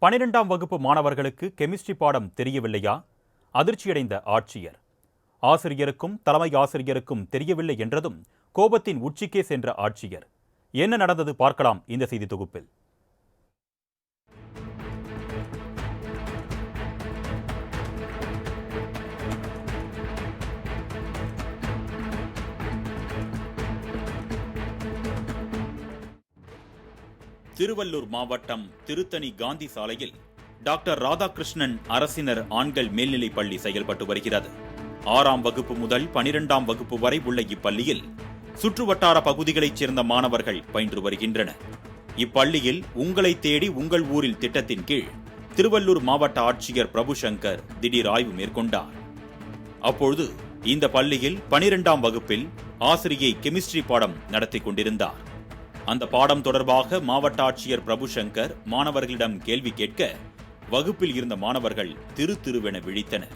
பனிரெண்டாம் வகுப்பு மாணவர்களுக்கு கெமிஸ்ட்ரி பாடம் தெரியவில்லையா? அதிர்ச்சியடைந்த ஆட்சியர். ஆசிரியருக்கும் தலைமை ஆசிரியருக்கும் தெரியவில்லை என்றதும் கோபத்தின் உச்சிக்கே சென்ற ஆட்சியர். என்ன நடந்தது பார்க்கலாம் இந்த செய்தி தொகுப்பில். திருவள்ளூர் மாவட்டம் திருத்தணி காந்தி சாலையில் டாக்டர் ராதாகிருஷ்ணன் அரசினர் ஆண்கள் மேல்நிலைப் பள்ளி செயல்பட்டு வருகிறது. ஆறாம் வகுப்பு முதல் பனிரெண்டாம் வகுப்பு வரை உள்ள இப்பள்ளியில் சுற்றுவட்டார பகுதிகளைச் சேர்ந்த மாணவர்கள் பயின்று வருகின்றனர். இப்பள்ளியில் உங்களை தேடி உங்கள் ஊரில் திட்டத்தின் கீழ் திருவள்ளூர் மாவட்ட ஆட்சியர் பிரபு சங்கர் திடீர் ஆய்வு மேற்கொண்டார். அப்பொழுது இந்த பள்ளியில் பனிரெண்டாம் வகுப்பில் ஆசிரியை கெமிஸ்ட்ரி பாடம் நடத்தி கொண்டிருந்தார். அந்த பாடம் தொடர்பாக மாவட்ட ஆட்சியர் பிரபுசங்கர் மாணவர்களிடம் கேள்வி கேட்க வகுப்பில் இருந்த மாணவர்கள் திரு திருவென விழித்தனர்.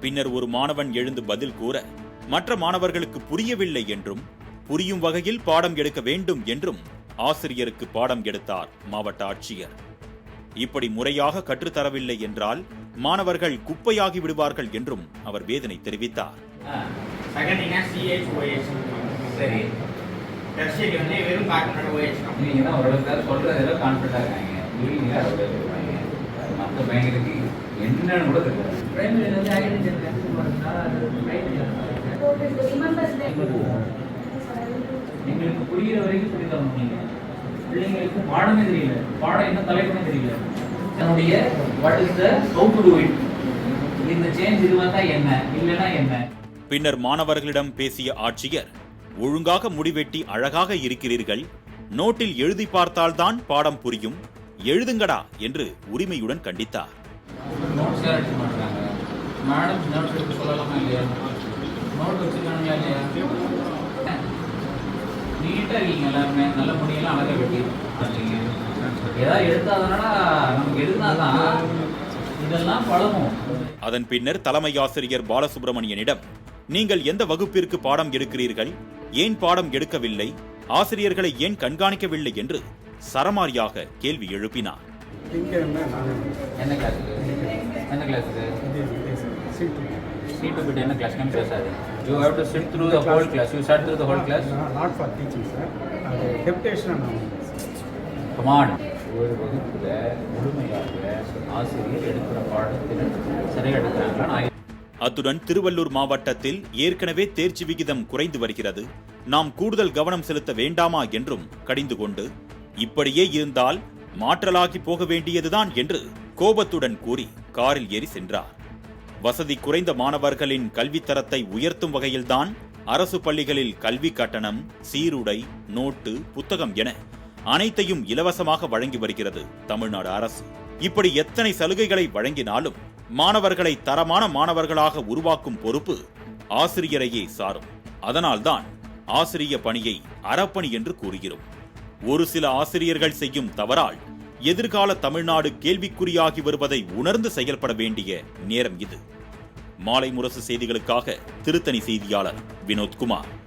பின்னர் ஒரு மாணவன் எழுந்து பதில் கூற மற்ற மாணவர்களுக்கு புரியவில்லை என்றும் புரியும் வகையில் பாடம் எடுக்க வேண்டும் என்றும் ஆசிரியருக்கு பாடம் எடுத்தார் மாவட்ட ஆட்சியர். இப்படி முறையாக கற்றுத்தரவில்லை என்றால் மாணவர்கள் குப்பையாகி விடுவார்கள் என்றும் அவர் வேதனை தெரிவித்தார். செகண்டிங்னா வந்து வெறும் கார்பனேட் ஓஹெச் நீங்க தான் ஓரளவுக்கு சொல்றது ஏதோ கான்ஃபிடண்டா இருக்காங்க நீங்க அவ்வளோ சொல்றாங்க மற்ற பையனுக்கு என்னன்னு கூட தெரியாது பிரைமரி வந்து ஐடென்டி எங்களுக்கு புரிகிற வரைக்கும் சொல்லி தரணும் பிள்ளைங்களுக்கு பாடமே தெரியல பாடம் என்ன தலைப்புனே தெரியல தன்னுடைய what is the how to do it இந்த சேஞ்ச் இது வந்தா என்ன இல்லைன்னா என்ன பின்னர் மாணவர்களிடம் பேசிய ஆட்சியர் ஒழுங்காக முடிவெட்டி அழகாக இருக்கிறீர்கள். நோட்டில் எழுதி பார்த்தால்தான் பாடம் புரியும். எழுதுங்கடா என்று உரிமையுடன் கண்டித்தார். நீட்டாக இருக்கீங்க எல்லாருமே. நல்ல முடியெல்லாம் அழகாக வெட்டி ஏதாவது நமக்கு எழுதினாதான் இதெல்லாம் பழகும். அதன் பின்னர் தலைமை ஆசிரியர் பாலசுப்ரமணியனிடம் நீங்கள் எந்த வகுப்பிற்கு பாடம் எடுக்கிறீர்கள்? ஏன் பாடம் எடுக்கவில்லை? ஆசிரியர்களை ஏன் கண்காணிக்கவில்லை என்று சரமாரியாக கேள்வி எழுப்பினார். ஒரு வகுப்புல முழுமையாக ஆசிரியர் எடுக்கிற பாடத்தில் சரியாக எடுக்கிறாங்களா நான் அத்துடன் திருவள்ளூர் மாவட்டத்தில் ஏற்கனவே தேர்ச்சி விகிதம் குறைந்து வருகிறது. நாம் கூடுதல் கவனம் செலுத்த வேண்டாமா என்றும் கடிந்து கொண்டு இப்படியே இருந்தால் மாற்றலாகி போக வேண்டியதுதான் என்று கோபத்துடன் கூறி காரில் ஏறி சென்றார். வசதி குறைந்த மாணவர்களின் கல்வித்தரத்தை உயர்த்தும் வகையில்தான் அரசு பள்ளிகளில் கல்வி கட்டணம் சீருடை நோட்டு புத்தகம் என அனைத்தையும் இலவசமாக வழங்கி வருகிறது தமிழ்நாடு அரசு. இப்படி எத்தனை சலுகைகளை வழங்கினாலும் மாணவர்களை தரமான மாணவர்களாக உருவாக்கும் பொறுப்பு ஆசிரியரையே சாரும். அதனால்தான் ஆசிரிய பணியை அறப்பணி என்று கூறுகிறோம். ஒரு சில ஆசிரியர்கள் செய்யும் தவறால் எதிர்கால தமிழ்நாடு கேள்விக்குறியாகி வருவதை உணர்ந்து செயல்பட வேண்டிய நேரம் இது. மாலை முரசு செய்திகளுக்காக திருத்தணி செய்தியாளர் வினோத்குமார்.